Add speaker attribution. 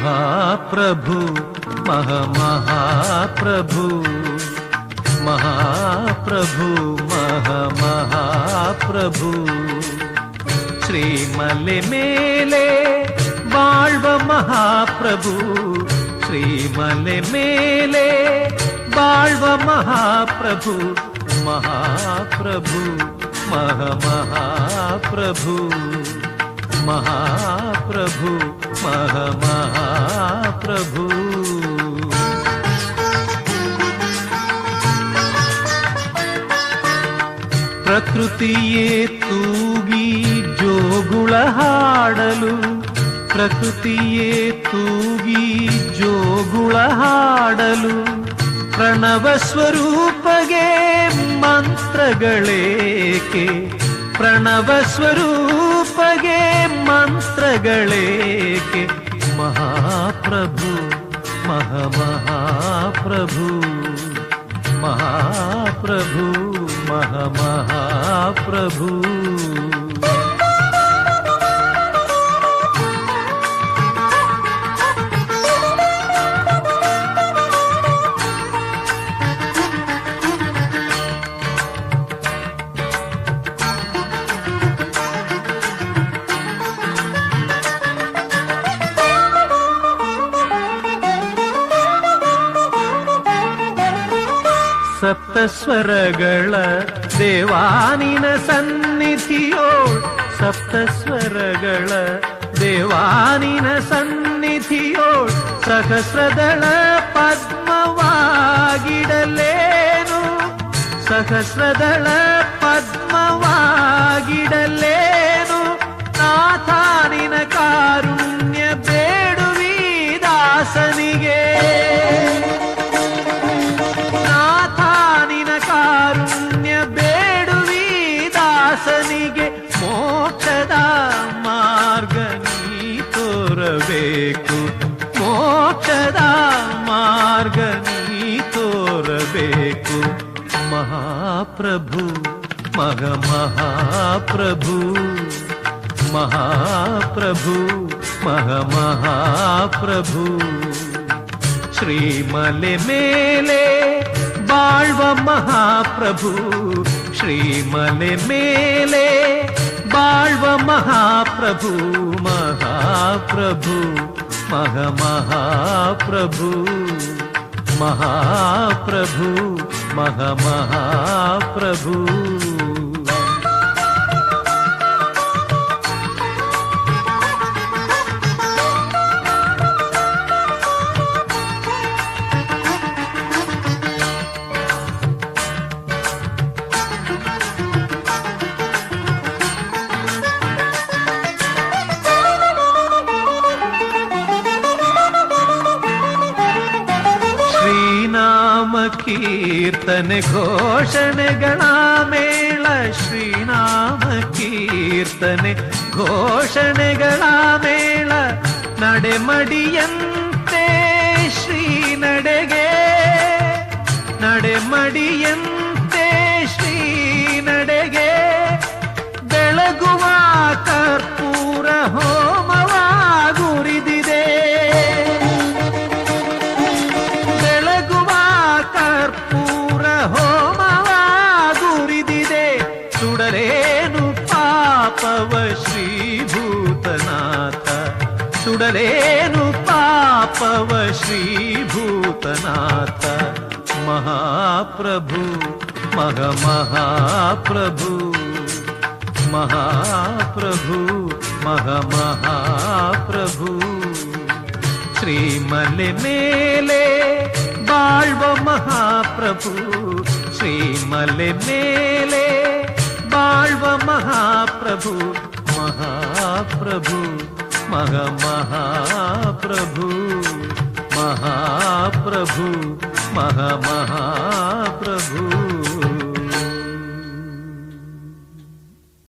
Speaker 1: మహాప్రభు మహమహాప్రభు మహాప్రభు మహమహాప్రభు శ్రీమల్లె మేలే வாழ்வ மகாபிரபு ஸ்ரீமலை மேலே வாழ்வ மகாபிரபு மகாபிரபு மக மகாபிரபு महाप्रभु मह महाप्रभु ಪ್ರಕೃತಿಯೇ ತೂಗಿ ಜೋಗುಳ ಹಾಡಲು, ಪ್ರಕೃತಿಯೇ ತೂಗಿ ಜೋಗುಳ ಹಾಡಲು, ಪ್ರಣವ ಸ್ವರೂಪಗೆ ಮಂತ್ರಗಳೇಕೆ, ಪ್ರಣವ ಸ್ವರೂಪ ಬಗೆ ಮಂತ್ರಗಳೇಕೆ ಮಹಾಪ್ರಭು ಮಹಾಮಹಾಪ್ರಭು ಮಹಾಪ್ರಭು ಮಹಾಮಹಾಪ್ರಭು ಸಪ್ತಸ್ವರಗಳ ದೇವಾನಿನ ಸನ್ನಿಧಿಯೋಳ್ ಸಪ್ತಸ್ವರಗಳ ದೇವಾನಿನ ಸನ್ನಿಧಿಯೋ. ಸಹಸ್ರದಳ ಪದ್ಮವಾಗಿಡಲೇನು. ಸಹಸ್ರದಳ ಪದ್ಮವಾಗಿಡಲೇನು ತೋರಬೇಕು ಮೋಕ್ಷದ ಮಾರ್ಗ ನೀ ತೋರಬೇಕು ಮಹಾಪ್ರಭು ಮಗ ಮಹಾಪ್ರಭು ಮಹಾಪ್ರಭು ಮಹ ಮಹಾಪ್ರಭು ಶ್ರೀಮಲೆ ಮೇಲೆ ಬಾಳ್ವ ಮಹಾಪ್ರಭು ಶ್ರೀಮಲೆ ಮೇಲೆ ಬಾಳ್ವ ಮಹಾಪ್ರಭು మహాప్రభు మహాప్రభు మహమహాప్రభు మహాప్రభు మహమహాప్రభు ಕೀರ್ತನೆ ಘೋಷಣೆಗಳ ಮೇಳ ಶ್ರೀನಾಮ ಕೀರ್ತನೆ ಘೋಷಣೆಗಳ ಮೇಳ ನಡೆಮಡಿಯಂತೆ श्रीभूतनाथ महाप्रभु मह महाप्रभु महाप्रभु मह महाप्रभु श्रीमले मेले बाल्व महाप्रभु श्रीमले मेले बाल्व महाप्रभु महाप्रभु मह महाप्रभु మహాప్రభు మహా మహాప్రభు.